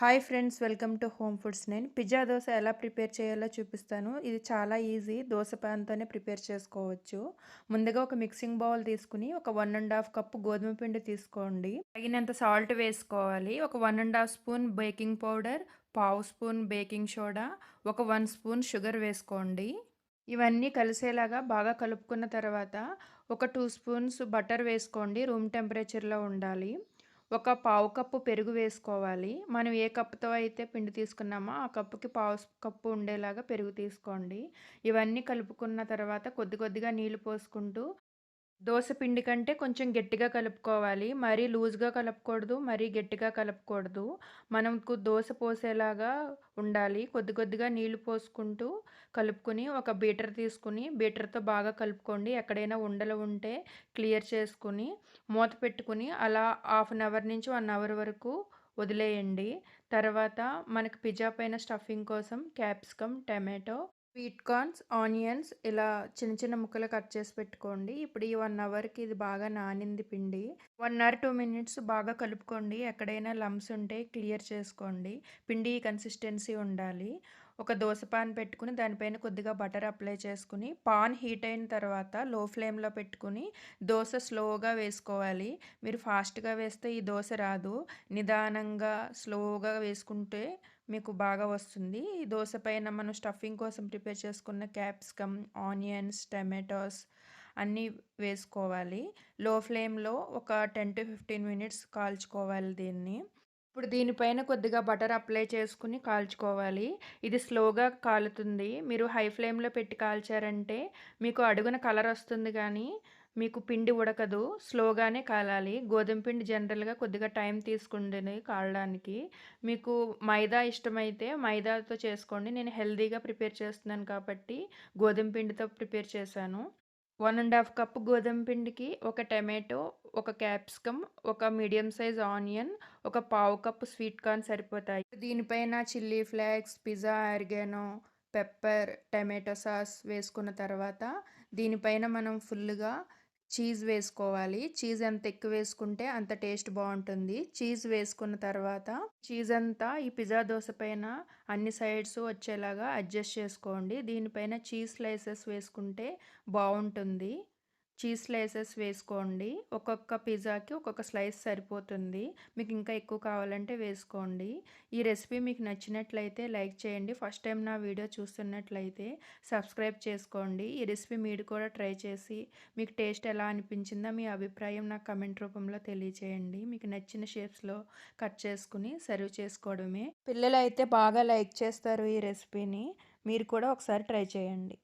Hi friends welcome to home foods. నేను pizza dosa ఎలా prepare చేయాలో చూపిస్తాను. ఇది చాలా ఈజీ దోశ ప్యాన్తోనే ప్రిపేర్ చేసుకోవచ్చు. ముందుగా ఒక మిక్సింగ్ బౌల్ తీసుకుని ఒక వన్ అండ్ హాఫ్ కప్పు గోధుమ పిండి తీసుకోండి. తగినంత సాల్ట్ వేసుకోవాలి. ఒక one and half spoon baking powder పావు స్పూన్ బేకింగ్ సోడా ఒక వన్ స్పూన్ షుగర్ వేసుకోండి. ఇవన్నీ కలిసేలాగా బాగా కలుపుకున్న తర్వాత ఒక టూ స్పూన్స్ బటర్ వేసుకోండి రూమ్ టెంపరేచర్లో ఉండాలి. ఒక పావు కప్పు పెరుగు వేసుకోవాలి. మనం ఏ కప్పుతో అయితే పిండి తీసుకున్నామో ఆ కప్పుకి పావు కప్పు ఉండేలాగా పెరుగు తీసుకోండి. ఇవన్నీ కలుపుకున్న తర్వాత కొద్ది కొద్దిగా నీళ్ళు పోసుకుంటూ దోశ పిండి కంటే కొంచెం గట్టిగా కలుపుకోవాలి. మరీ లూజ్గా కలపకూడదు మరీ గట్టిగా కలపకూడదు. మనకు దోశ పోసేలాగా ఉండాలి. కొద్ది కొద్దిగా నీళ్ళు పోసుకుంటూ కలుపుకొని ఒక బీటర్ తీసుకుని బీటర్తో బాగా కలుపుకోండి. ఎక్కడైనా ఉండలు ఉంటే క్లియర్ చేసుకుని మూత పెట్టుకుని అలా హాఫ్ అన్ అవర్ నుంచి వన్ అవర్ వరకు వదిలేయండి. తర్వాత మనకు పిజ్జా పైన స్టఫింగ్ కోసం capsicum tomato sweet corns onions ఇలా చిన్న చిన్న ముక్కలు కట్ చేసి పెట్టుకోండి. ఇప్పుడు ఈ వన్ అవర్కి ఇది బాగా నానింది పిండి. వన్ అవర్ టూ మినిట్స్ బాగా కలుపుకోండి. ఎక్కడైనా లమ్స్ ఉంటే క్లియర్ చేసుకోండి. పిండి కన్సిస్టెన్సీ ఉండాలి. ఒక దోశ పాన్ పెట్టుకుని దానిపైన కొద్దిగా బటర్ అప్లై చేసుకుని పాన్ హీట్ అయిన తర్వాత లో ఫ్లేమ్లో పెట్టుకుని దోశ స్లోగా వేసుకోవాలి. మీరు ఫాస్ట్గా వేస్తే ఈ దోశ రాదు. నిదానంగా స్లోగా వేసుకుంటే మీకు బాగా వస్తుంది. ఈ దోశ పైన మనం స్టఫింగ్ కోసం ప్రిపేర్ చేసుకున్న క్యాప్సికమ్ ఆనియన్స్ టమాటోస్ అన్నీ వేసుకోవాలి. లో ఫ్లేమ్లో ఒక టెన్ టు ఫిఫ్టీన్ మినిట్స్ కాల్చుకోవాలి దీన్ని. ఇప్పుడు దీనిపైన కొద్దిగా బటర్ అప్లై చేసుకుని కాల్చుకోవాలి. ఇది స్లోగా కాలుతుంది. మీరు హై ఫ్లేమ్లో పెట్టి కాల్చారంటే మీకు అడుగున కలర్ వస్తుంది కానీ మీకు పిండి ఉడకదు స్లోగానే కాలాలి. గోధుమ పిండి జనరల్గా కొద్దిగా టైం తీసుకుంటుంది కాలడానికి. మీకు మైదా ఇష్టమైతే మైదాతో చేసుకోండి. నేను హెల్దీగా ప్రిపేర్ చేస్తున్నాను కాబట్టి గోధుమ పిండితో ప్రిపేర్ చేశాను. వన్ అండ్ హాఫ్ కప్ గోధుమ పిండికి ఒక టమాటో ఒక క్యాప్సికమ్ ఒక మీడియం సైజ్ ఆనియన్ ఒక పావు కప్ స్వీట్ కార్న్ సరిపోతాయి. దీనిపైన chilli flakes pizza oregano pepper tomato sauce వేసుకున్న తర్వాత దీనిపైన మనం ఫుల్గా చీజ్ వేసుకోవాలి. చీజ్ ఎంత ఎక్కువ వేసుకుంటే అంత టేస్ట్ బాగుంటుంది. చీజ్ వేసుకున్న తర్వాత చీజ్ అంతా ఈ పిజ్జా దోశ పైన అన్ని సైడ్స్ వచ్చేలాగా అడ్జస్ట్ చేసుకోండి. దీనిపైన చీజ్ స్లైసెస్ వేసుకుంటే బాగుంటుంది. చీజ్ స్లైసెస్ వేసుకోండి. ఒక్కొక్క పిజ్జాకి ఒక్కొక్క స్లైస్ సరిపోతుంది. మీకు ఇంకా ఎక్కువ కావాలంటే వేసుకోండి. ఈ రెసిపీ మీకు నచ్చినట్లయితే లైక్ చేయండి. ఫస్ట్ టైం నా వీడియో చూస్తున్నట్లయితే సబ్స్క్రైబ్ చేసుకోండి. ఈ రెసిపీ మీరు కూడా ట్రై చేసి మీకు టేస్ట్ ఎలా అనిపించిందో మీ అభిప్రాయం నాకు కమెంట్ రూపంలో తెలియచేయండి. మీకు నచ్చిన షేప్స్లో కట్ చేసుకుని సర్వ్ చేసుకోవడమే. పిల్లలు అయితే బాగా లైక్ చేస్తారు ఈ రెసిపీని. మీరు కూడా ఒకసారి ట్రై చేయండి.